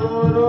গুরু